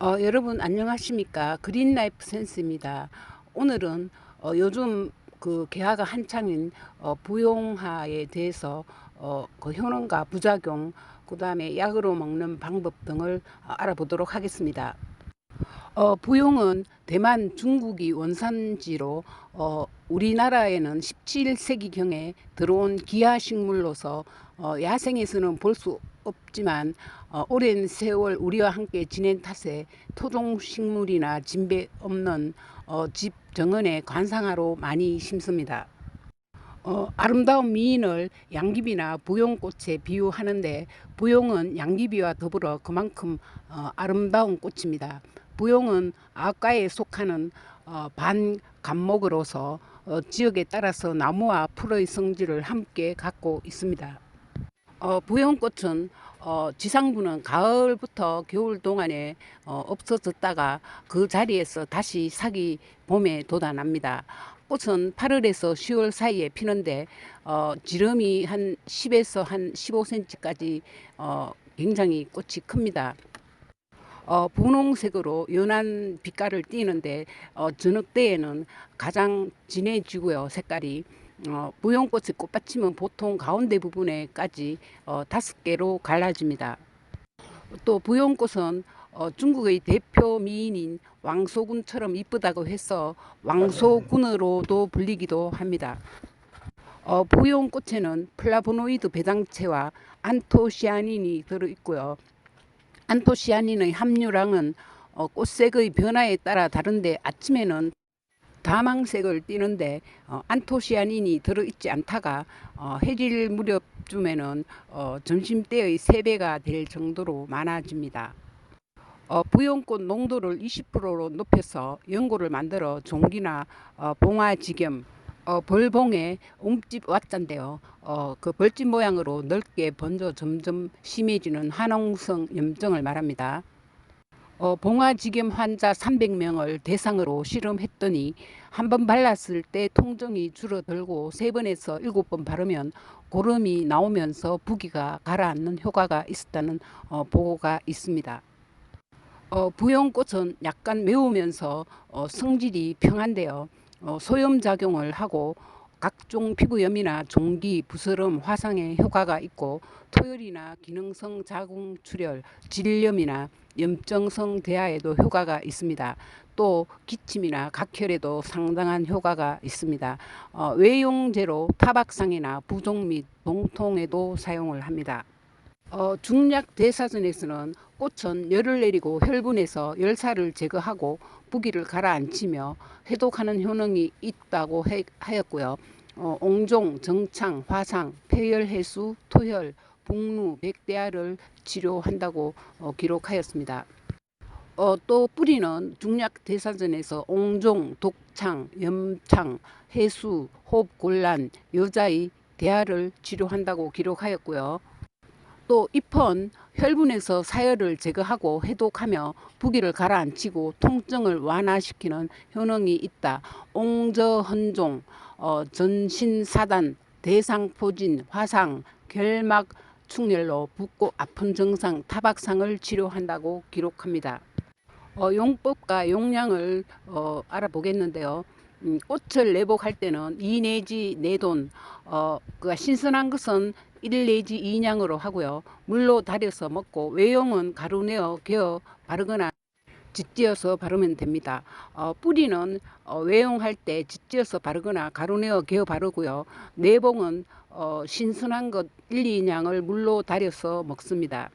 어, 여러분 안녕하십니까? 그린라이프 센스입니다. 오늘은 어, 요즘 그 개화가 한창인 어, 부용화에 대해서 어, 그 효능과 부작용 그 다음에 약으로 먹는 방법 등을 어, 알아보도록 하겠습니다. 어, 부용은 대만 중국이 원산지로 어, 우리나라에는 17세기경에 들어온 기하식물로서 어, 야생에서는 볼 수 없지만 어, 오랜 세월 우리와 함께 지낸 탓에 토종식물이나 진배 없는 어, 집 정원에 관상화로 많이 심습니다. 어, 아름다운 미인을 양귀비나 부용꽃에 비유하는데 부용은 양귀비와 더불어 그만큼 어, 아름다운 꽃입니다. 부용은 아과에 속하는 어, 반감목으로서 어, 지역에 따라서 나무와 풀의 성질을 함께 갖고 있습니다. 어, 부용꽃은 어, 지상부는 가을부터 겨울 동안에 어, 없어졌다가 그 자리에서 다시 사기 봄에 돋아납니다. 꽃은 8월에서 10월 사이에 피는데 어, 지름이 한 10에서 한 15cm까지 어, 굉장히 꽃이 큽니다. 어, 분홍색으로 연한 빛깔을 띠는데 어, 저녁 때에는 가장 진해지고요 색깔이 어, 무용꽃의 꽃받침은 보통 가운데 부분에까지 어, 다섯 개로 갈라집니다. 또 부용꽃은 어, 중국의 대표 미인인 왕소군처럼 이쁘다고 해서 왕소군으로도 불리기도 합니다. 어, 부용꽃에는 플라보노이드 배당체와 안토시아닌이 들어있고요. 안토시아닌의 함유량은 어, 꽃색의 변화에 따라 다른데 아침에는 다망색을 띠는데 어, 안토시아닌이 들어있지 않다가 어, 해질 무렵쯤에는 어, 점심때의 3배가 될 정도로 많아집니다. 어, 부용꽃 농도를 20%로 높여서 연고를 만들어 종기나 어, 봉화 지겸, 어, 벌봉에 옴집 왓자인데요. 어, 그 벌집 모양으로 넓게 번져 점점 심해지는 화농성 염증을 말합니다. 어, 봉화지겸 환자 300명을 대상으로 실험했더니 한 번 발랐을 때 통증이 줄어들고 세 번에서 일곱 번 바르면 고름이 나오면서 부기가 가라앉는 효과가 있었다는 어, 보고가 있습니다. 어, 부용꽃은 약간 매우면서 어, 성질이 평한데요. 어, 소염작용을 하고 각종 피부염이나 종기, 부스럼, 화상에 효과가 있고 토열이나 기능성 자궁 출혈, 질염이나 염증성 대화에도 효과가 있습니다. 또 기침이나 각혈에도 상당한 효과가 있습니다. 어, 외용제로 타박상이나 부종 및 동통에도 사용을 합니다. 어, 중약 대사전에서는 꽃은 열을 내리고 혈분에서 열사를 제거하고 부기를 가라앉히며 해독하는 효능이 있다고 해, 하였고요. 어, 옹종, 정창, 화상, 폐열 해수, 토혈, 복루, 백대야를 치료한다고 어, 기록하였습니다. 어, 또 뿌리는 중약 대사전에서 옹종, 독창, 염창, 해수, 호흡곤란, 여자의 대하를 치료한다고 기록하였고요. 또 잎은 혈분에서 사열을 제거하고 해독하며 부기를 가라앉히고 통증을 완화시키는 효능이 있다. 옹저헌종, 어, 전신사단, 대상포진, 화상, 결막 충혈로 붓고 아픈 증상, 타박상을 치료한다고 기록합니다. 어, 용법과 용량을 어, 알아보겠는데요. 음, 꽃을 내복할 때는 2 내지 4돈, 어, 그 신선한 것은 1 내지 2냥으로 하고요. 물로 달여서 먹고 외용은 가루내어 개어 바르거나 짓지어서 바르면 됩니다. 어, 뿌리는 어, 외용할 때 짓지어서 바르거나 가루내어 개어 바르고요. 내봉은 어, 신선한 것 1, 2냥을 물로 달여서 먹습니다.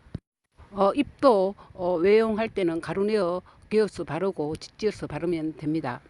어, 잎도 어, 외용할 때는 가루내어 개어서 바르고 짓지어서 바르면 됩니다.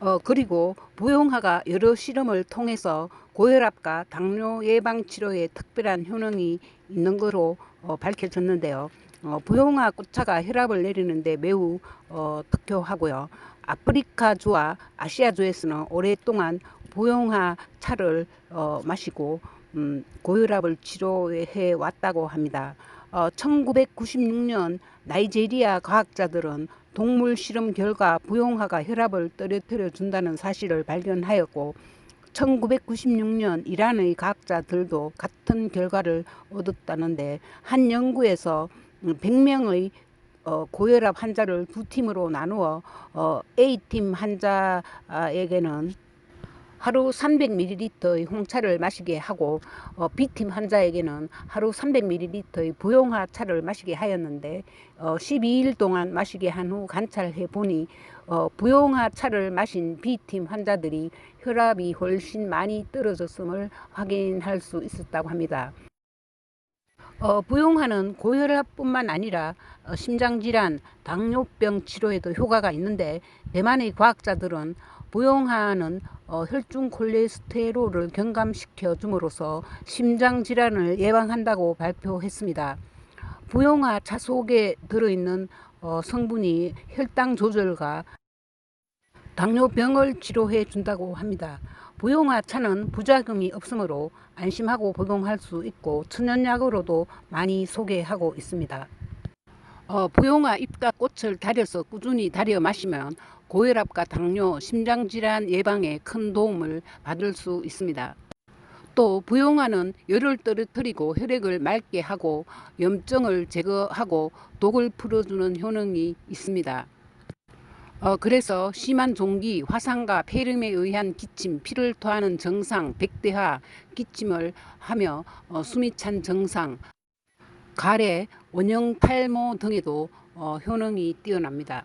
어, 그리고 부용화가 여러 실험을 통해서 고혈압과 당뇨 예방 치료에 특별한 효능이 있는 것으로 어, 밝혀졌는데요. 어, 부용화 꽃차가 혈압을 내리는데 매우 어, 특효하고요. 아프리카주와 아시아주에서는 오랫동안 부용화 차를 어, 마시고 음, 고혈압을 치료해 왔다고 합니다. 어, 1996년 나이제리아 과학자들은 동물 실험 결과 부용화가 혈압을 떨어뜨려 준다는 사실을 발견하였고 1996년 이란의 과학자들도 같은 결과를 얻었다는데 한 연구에서 100명의 어, 고혈압 환자를 두 팀으로 나누어 어, A팀 환자에게는 하루 300ml의 홍차를 마시게 하고 어, B팀 환자에게는 하루 300ml의 부용화 차를 마시게 하였는데 어, 12일 동안 마시게 한 후 관찰해 보니 어, 부용화 차를 마신 B팀 환자들이 혈압이 훨씬 많이 떨어졌음을 확인할 수 있었다고 합니다. 어, 부용화는 고혈압뿐만 아니라 어, 심장질환, 당뇨병 치료에도 효과가 있는데 대만의 과학자들은 부용화는 어, 혈중 콜레스테롤을 경감시켜 줌으로써 심장 질환을 예방한다고 발표했습니다. 부용화 차 속에 들어있는 어, 성분이 혈당 조절과 당뇨병을 치료해 준다고 합니다. 부용화 차는 부작용이 없으므로 안심하고 복용할 수 있고 천연약으로도 많이 소개하고 있습니다. 어, 부용화 잎과 꽃을 다려서 꾸준히 다려 마시면 고혈압과 당뇨, 심장질환 예방에 큰 도움을 받을 수 있습니다. 또 부용화는 열을 떨어뜨리고 혈액을 맑게 하고 염증을 제거하고 독을 풀어주는 효능이 있습니다. 어, 그래서 심한 종기, 화상과 폐렴에 의한 기침, 피를 토하는 증상, 백대화, 기침을 하며 어, 숨이 찬 증상, 가래, 원형 탈모 등에도 어, 효능이 뛰어납니다.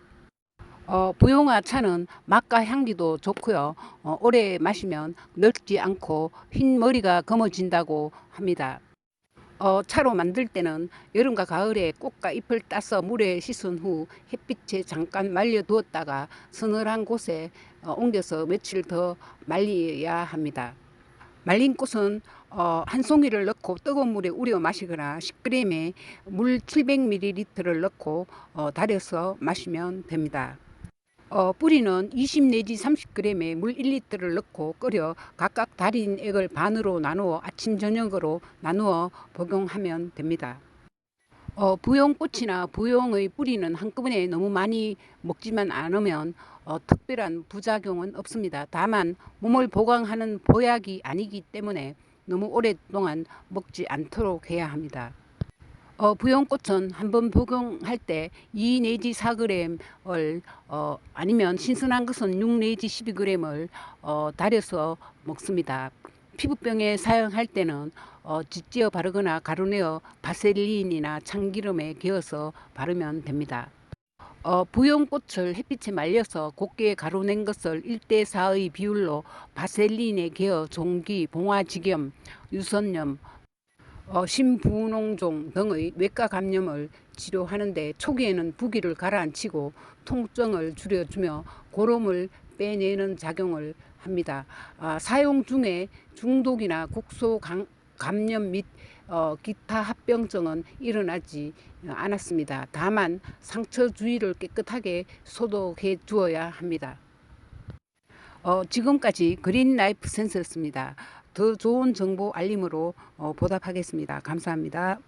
어, 부용화 차는 맛과 향기도 좋고요. 어, 오래 마시면 늙지 않고 흰 머리가 검어진다고 합니다. 어, 차로 만들 때는 여름과 가을에 꽃과 잎을 따서 물에 씻은 후 햇빛에 잠깐 말려 두었다가 서늘한 곳에 어, 옮겨서 며칠 더 말려야 합니다. 말린 꽃은 어, 한 송이를 넣고 뜨거운 물에 우려 마시거나 10g에 물 700ml를 넣고 어, 달여서 마시면 됩니다. 어, 뿌리는 20 내지 30g의 물 1리터를 넣고 끓여 각각 달인 액을 반으로 나누어 아침 저녁으로 나누어 복용하면 됩니다. 어, 부용꽃이나 부용의 뿌리는 한꺼번에 너무 많이 먹지만 않으면 어, 특별한 부작용은 없습니다. 다만 몸을 보강하는 보약이 아니기 때문에 너무 오랫동안 먹지 않도록 해야 합니다. 어, 부용꽃은 한번 복용할 때 2 내지 4g을 어, 아니면 신선한 것은 6 내지 12g을 어, 달여서 먹습니다. 피부병에 사용할 때는 어, 짓지어 바르거나 가루내어 바셀린이나 참기름에 개어서 바르면 됩니다. 어, 부용꽃을 햇빛에 말려서 곱게 가루낸 것을 1대4의 비율로 바셀린에 개어 종기, 봉화지겸, 유선염, 어, 심부농종 등의 외과 감염을 치료하는데 초기에는 부기를 가라앉히고 통증을 줄여주며 고름을 빼내는 작용을 합니다. 아, 사용 중에 중독이나 국소 감, 감염 및 어, 기타 합병증은 일어나지 않았습니다. 다만 상처 주위를 깨끗하게 소독해 주어야 합니다. 어, 지금까지 그린 라이프 센서였습니다. 더 좋은 정보 알림으로 어, 보답하겠습니다. 감사합니다.